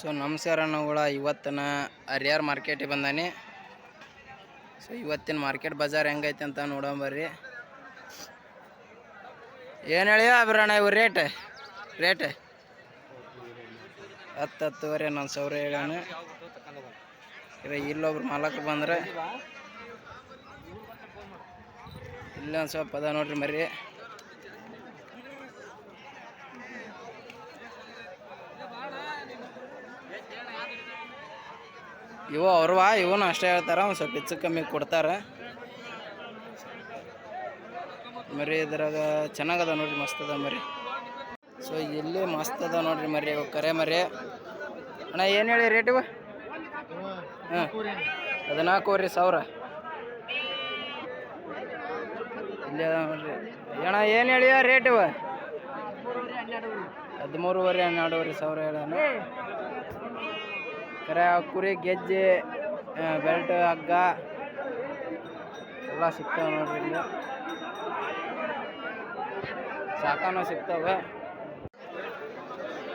So ನಮಸ್ಕಾರ ನಾವುಗಳ ಇವತ್ತಿನ ಹರಿಯಾರ್ ಮಾರ್ಕೆಟಿಗೆ ಬಂದಾನೆ. ಸೊ ಇವತ್ತಿನ ಮಾರ್ಕೆಟ್ ಬಜಾರ್ ಹೆಂಗೈತೆ ಅಂತ ನೋಡೋಂಬರ್ರಿ ಏನು ಹೇಳಿಯೋ ಅಭಿರಣ ಇವು ರೇಟ್ ರೇಟ್ ಹತ್ತು ಹತ್ತುವರೆ ನಾನು ಸಾವಿರ ಹೇಳಾನು ಇಲ್ಲೊಬ್ರು ಮಾಲಕ್ಕೆ ಬಂದ್ರೆ. ಇಲ್ಲ ಒಂದು ಸ್ವಲ್ಪ ಅದ ನೋಡ್ರಿ ಮರಿ ಇವು ಅವ್ರವ ಇವನು ಅಷ್ಟೇ ಹೇಳ್ತಾರ, ಒಂದು ಸ್ವಲ್ಪ ಹೆಚ್ಚು ಕಮ್ಮಿ ಕೊಡ್ತಾರೆ. ಮರಿ ಇದ್ರಾಗ ಚೆನ್ನಾಗದ ನೋಡ್ರಿ, ಮಸ್ತ್ ಅದ ಮರಿ. ಸೊ ಇಲ್ಲಿ ಮಸ್ತ್ ಅದ ನೋಡ್ರಿ ಮರಿ ಕರೆ ಮರಿ. ಅಣ್ಣ, ಏನು ಹೇಳಿ ರೇಟ್ ಇವ? ಹಾಂ ಹದಿನಾಲ್ಕೂವರೆ ಸಾವಿರ. ಇಲ್ಲಿ ಅದ ನೋಡ್ರಿ. ಅಣ್ಣ, ಏನು ಹೇಳಿಯ ರೇಟ್ ಇವ? ಹದಿಮೂರುವರೆ, ಹನ್ನೆರಡುವರೆ ಸಾವಿರ ಹೇಳೋಣ ಕರೆ ಕುರಿ, ಗೆಜ್ಜೆ ಬೆಲ್ಟ್ ಹಗ್ಗ ಎಲ್ಲ ಸಿಗ್ತಾವ ನೋಡ್ರಿ ಇಲ್ಲಿ. ಸಾಕಾನು ಸಿಗ್ತಾವೆ.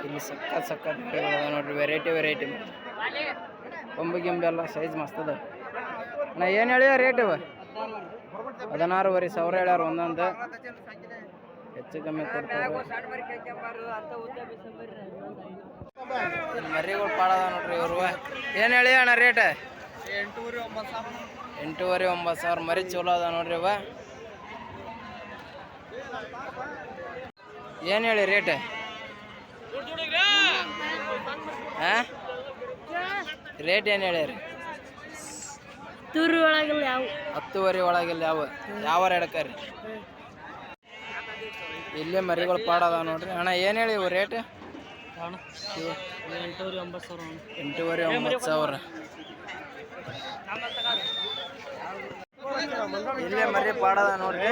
ಇಲ್ಲಿ ಸಕ್ಕತ್ ಸಕ್ಕತ್ ನೋಡ್ರಿ ವೆರೈಟಿ ವೆರೈಟಿ ಕೊಂಬು, ಗಿಂಬೆ ಎಲ್ಲ ಸೈಜ್ ಮಸ್ತ್ ಅದ ನಾ ಏನು ಹೇಳಿಯ ರೇಟ್ ಇವ? ಹದಿನಾರುವರೆ ಸಾವಿರ ಹೇಳ್ಯಾರ ಒಂದೊಂದು. ಹೆಚ್ಚು ಕಮ್ಮಿ ಕೊಡ್ತಾರೆ. ಮರಿಗಳು ಪಾಡದ ನೋಡ್ರಿ ಇವ್ರು. ಏನು ಹೇಳಿ ಅಣ್ಣ ರೇಟ್ ಎಂಟೂವರೆ ಒಂಬತ್ತು ಸಾವಿರ. ಎಂಟೂವರೆ ಒಂಬತ್ತು ಸಾವಿರ ಮರಿ ಚಲೋ ಅದ ನೋಡ್ರಿ ಇವ. ಏನು ಹೇಳಿ ರೇಟ್ ಹಾಂ? ರೇಟ್ ಏನು ಹೇಳಿ ತೂರು ಒಳಗಿಲ್ಲ ಯಾವ. ಹತ್ತುವರೆ ಒಳಗಿಲ್ಲ ಯಾವ. ಯಾವ ಎಡಕರಿ? ಇಲ್ಲೇ ಮರಿಗಳು ಪಾಡದ ನೋಡ್ರಿ. ಅಣ್ಣ ಏನು ಹೇಳಿ ಇವು ರೇಟ್ ಎಂಟೂರು ಒಂಬತ್ತು ಸಾವಿರ ಎಂಟೂವರೆ ಒಂಬತ್ತು ಸಾವಿರ. ಇಲ್ಲೇ ಮರಿ ಪಾಡದ ನೋಡ್ರಿ.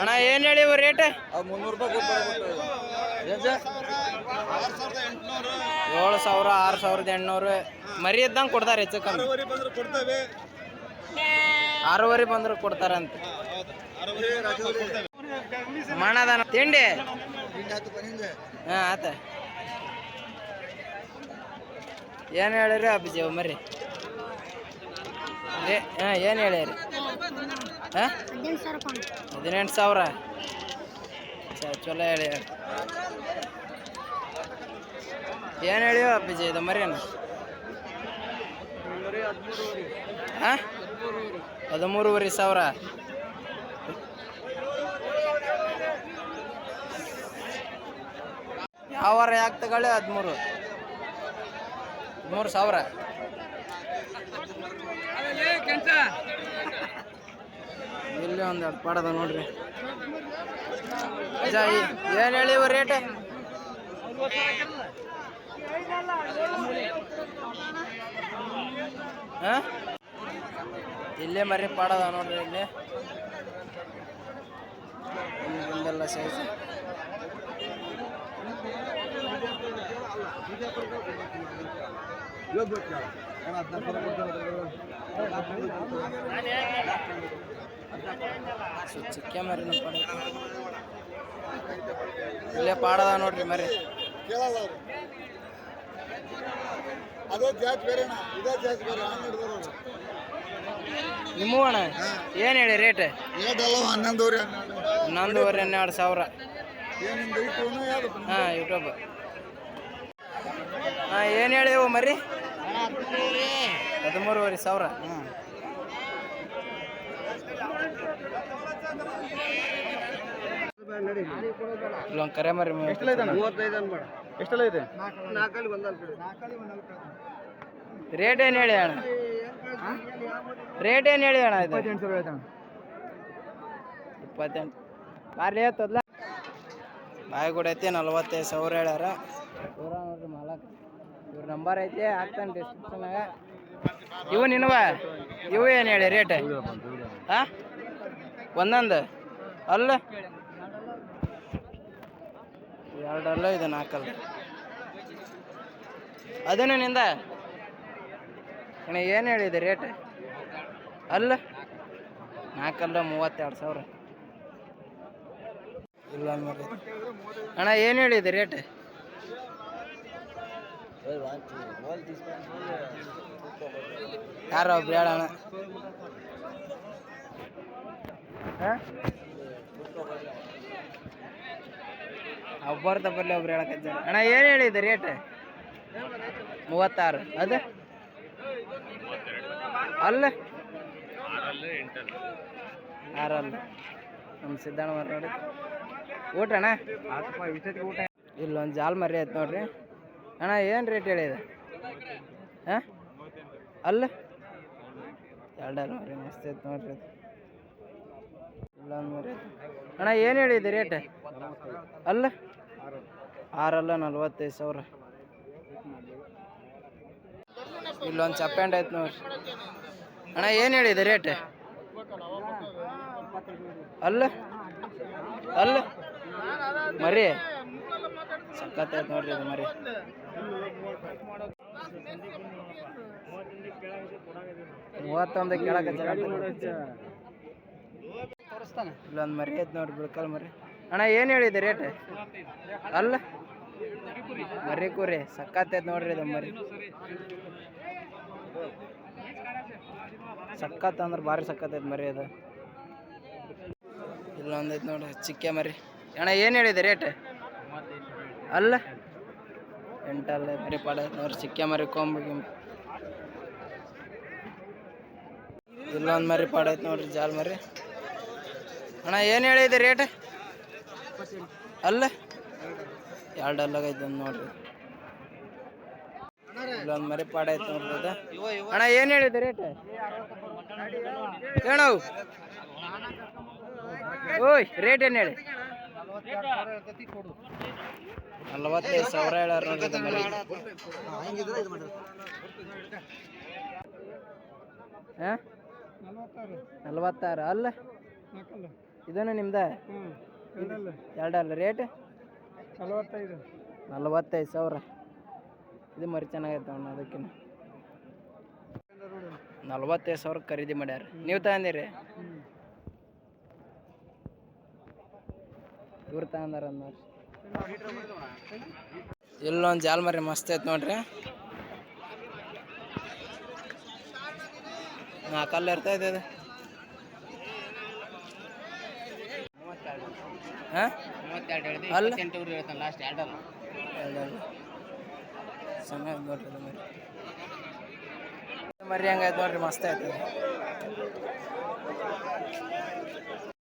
ಅಣ್ಣ ಏನು ಹೇಳಿ ಇವು ರೇಟ್ ಮುನ್ನೂರು ರೂಪಾಯಿ ಏಳು ಸಾವಿರ ಆರು ಸಾವಿರದ ಎಂಟುನೂರು. ಮರಿ ಇದ್ದಂಗೆ ಕೊಡ್ತಾರೆ ಹೆಚ್ಚು ಕಮ್ಮಿ. ಆರೂವರೆ ಬಂದ್ರೆ ಕೊಡ್ತಾರಂತ. ಮಾಡದ ತಿಂಡಿ? ಹಾ, ಆತ. ಏನು ಹೇಳಿರಿ ಅಪ್ಪಾಜಿ ಮರಿ ಹಾಂ, ಏನು ಹೇಳಿರಿ? ಹದಿನೆಂಟು ಸಾವಿರ. ಚಲೋ ಹೇಳಿ. ಏನು ಹೇಳಿಯೋ ಅಪ್ಪಾಜಿ, ಇದು ಮರಿಯನ ಹದಿಮೂರುವರೆ ಸಾವಿರ. ಯಾವ ವಾರ ಯಾಕೆ ತಗೊಳ್ಳಿ ಹದಿಮೂರು ಮೂರು ಸಾವಿರ. ಇಲ್ಲಿ ಒಂದು ಎರಡು ಪಾಡದ ನೋಡ್ರಿ. ಏನು ಇವ ರೇಟ್ ಇಲ್ಲೇ ಮರಿ ಪಾಡದ ನೋಡ್ರಿ ಇಲ್ಲಿ. ಸೈಜ್ ಚಿಕ್ಕ ಪಾಡ ಇಲ್ಲೇ ಪಾಡದ ನೋಡ್ರಿ ಮರಿ ಅದೇ ಜಾತಿ ಬೇರೆ ಇದೇ ಜಾಸ್ತಿ ಬೇರೆ ನಿಮ್ಮ ಅಣ್ಣ ಏನು ಹೇಳಿ ರೇಟ್ ಹನ್ನೊಂದುವರೆ ಹನ್ನೊಂದುವರೆ ಹನ್ನೆರಡು ಸಾವಿರ. ಹಾಂ ಯೂಟ್ಯೂಬ್ ಹಾಂ ಏನು ಹೇಳಿವು ಮರಿ ಹದಿಮೂರುವರೆ ಸಾವಿರ. ಹ್ಞೂ ಇಲ್ಲೊಂದು ಕರೆ ಮರಿ ಮೂವತ್ತೈದು ಅನ್ಬೇಡ. ಎಷ್ಟೆಲ್ಲ ಇದೆ? ನಾಲ್ಕಲ್ಲಿ ಒಂದಲ್ಲ ರೇಟ್ ಏನು ಹೇಳಿ ಅಣ್ಣ? ರೇಟ್ ಏನು ಹೇಳಿ ಅಣ್ಣ ಇಪ್ಪತ್ತೆಂಟು ಸಾವಿರ ಹೇಳ್ತಾನೆ ಇಪ್ಪತ್ತೆಂಟು. ಬಾರ್ಲಿ ಹೇಳ್ತದಲ್ಲ ಬಾಯಿ ಕೂಡ ಐತಿ ನಲ್ವತ್ತೈದು ಸಾವಿರ ಹೇಳ್ಯಾರ. ನೋಡ್ರಿ ಮಾಲಕ್. ಇವ್ರ ನಂಬರ್ ಐತೆ, ಹಾಕ್ತಾನೆ ಡಿಸ್ಕ್ರಿಪ್ಷನಾಗ ಇವು ನಿನ್ವ? ಇವು ಏನು ಹೇಳಿ ರೇಟ್ ಹಾ? ಒಂದೊಂದು? ಅಲ್ಲ? ಎರಡಲ್ಲ ಇದು ನಾಲ್ಕಲ್ಲ ಅದೇನು ನಿಂದ? ಅಣ್ಣ, ಏನು ಹೇಳಿದೆ ರೇಟ್ ಅಲ್ಲ? ನಾಲ್ಕಲ್ಲ ಮೂವತ್ತೆರಡು ಸಾವಿರ. ಇಲ್ಲ ಅಣ್ಣ, ಏನು ಹೇಳಿದೆ ರೇಟ್ ಯಾರೋ ಒಬ್ರು ಹೇಳಣ್ಣ ಒಬ್ಬರ್ದ ಬರಲಿ ಒಬ್ರು ಹೇಳಕ್ಕೆ ಅಣ್ಣ ಏನು ಹೇಳಿದೆ ರೇಟ್ ಮೂವತ್ತಾರು. ಅದು? ಅಲ್ಲ? ಆರಲ್ಲ. ನಮ್ಮ ಸಿದ್ದಣ್ಣ ನೋಡಿ ಊಟ ಅಣ್ಣ? ಊಟ ಇಲ್ಲೊಂದು ಜಾಲ್ ಮರಿ ಆಯ್ತು ನೋಡ್ರಿ. ಅಣ್ಣ, ಏನು ರೇಟ್ ಹೇಳಿದೆ? ಹಾಂ? ಅಲ್ಲ? ಎರಡಲ್ಲ ನೋಡಿ ಮಸ್ತ್ ಐತೆ ನೋಡ್ರಿ ಇಲ್ಲ ಅಣ್ಣ, ಏನು ಹೇಳಿದ ರೇಟ್ ಅಲ್ಲ? ಆರಲ್ಲ ನಲ್ವತ್ತೈದು ಸಾವಿರ. ಇಲ್ಲೊಂದು ಚಪ್ಪೆಂಡ್ ಐತೆ ನೋಡ್ರಿ. ಅಣ್ಣ, ಏನು ಹೇಳಿದೆ ರೇಟ್ ಅಲ್ಲ? ಅಲ್ಲ? ಮರಿ? ಸಖತ್ತೈತೆ ನೋಡ್ರಿ ಇದು ಮರಿ ಮೂವತ್ತೊಂದು ಕೇಳಕ್ಕೆ ಇಲ್ಲೊಂದು ಮರಿ ಐತೆ ನೋಡ್ರಿ ಬಿಳ್ಕಲ್ ಮರಿ ಅಣ್ಣ ಏನು ಹೇಳಿದೆ ರೇಟ್? ಅಲ್ಲ? ಮರಿ ಕುರಿ ಸಖತ್ತೈತೆ ನೋಡ್ರಿ ಇದು ಮರಿ ಸಖತ್ ಅಂದ್ರೆ ಭಾರಿ ಸಖತ್ತೈತೆ ಮರಿ ಅದು. ಇಲ್ಲೊಂದೈತೆ ನೋಡ್ರಿ ಚಿಕ್ಕ ಮರಿ ಅಣ್ಣ ಏನು ಹೇಳಿದೆ ರೇಟ್? ಅಲ್ಲ? ಎಂಟಲ್ಲ ಮರಿ ಪಾಡ ಐತೆ ನೋಡ್ರಿ ಚಿಕ್ಕ ಮರಿ ಕೊಂಬಿ ಇಲ್ಲೊಂದು ಮರಿ ಪಾಡ ಐತೆ ನೋಡ್ರಿ ಜಾಲ್ ಮರಿ. ಅಣ್ಣ, ಏನು ಹೇಳಿದೆ ರೇಟ್ ಅಲ್ಲ? ಎರಡು ಅಲ್ಲಾಗೈತೆ ನೋಡ್ರಿ. ಇಲ್ಲೊಂದು ಮರಿ ಪಾಡ ಐತೆ ನೋಡ್ರಿ ಅಣ್ಣ, ಏನು ಹೇಳಿದೆ ರೇಟ್ ಹೇಳವು ಓಯ್ ರೇಟ್ ಏನು ಹೇಳಿ? ನಲವತ್ತೈದು ಸಾವಿರ ಹೇಳ್ಯಾರ ನೋಡ್ರಿ ಇದು ಮರಿ ಹಾಂ ನಲವತ್ತಾರು. ಅಲ್ಲ? ಇದನ್ನ ನಿಮ್ದ? ಎರಡಲ್ಲ ರೇಟ್? ನಲವತ್ತೈದು ನಲವತ್ತೈದು ಸಾವಿರ. ಇದು ಮರಿ ಚೆನ್ನಾಗೈತೆ ಅವನು ಅದಕ್ಕಿನ್ನ. ನಲವತ್ತೈದು ಸಾವಿರ ಖರೀದಿ ಮಾಡ್ಯಾರ. ನೀವು ತಗೊಂಡಿರಿ? ಇವ್ರು ತಗೊಂಡಾರ ಅಂದ್ರಿ ಇಲ್ಲೊಂದು ಜಾಲ್ ಮರಿ ಮಸ್ತ್ ಐತೆ ನೋಡ್ರಿ. ನಾ ಕಲ್ಲು ಇರ್ತೈತಿ ಅದು ಅಲ್ಲ ನೋಡ್ರಿ ಇದು ಮರಿ. ಮರಿ ನೋಡ್ರಿ, ಮಸ್ತ್ ಐತೆ ಇದು.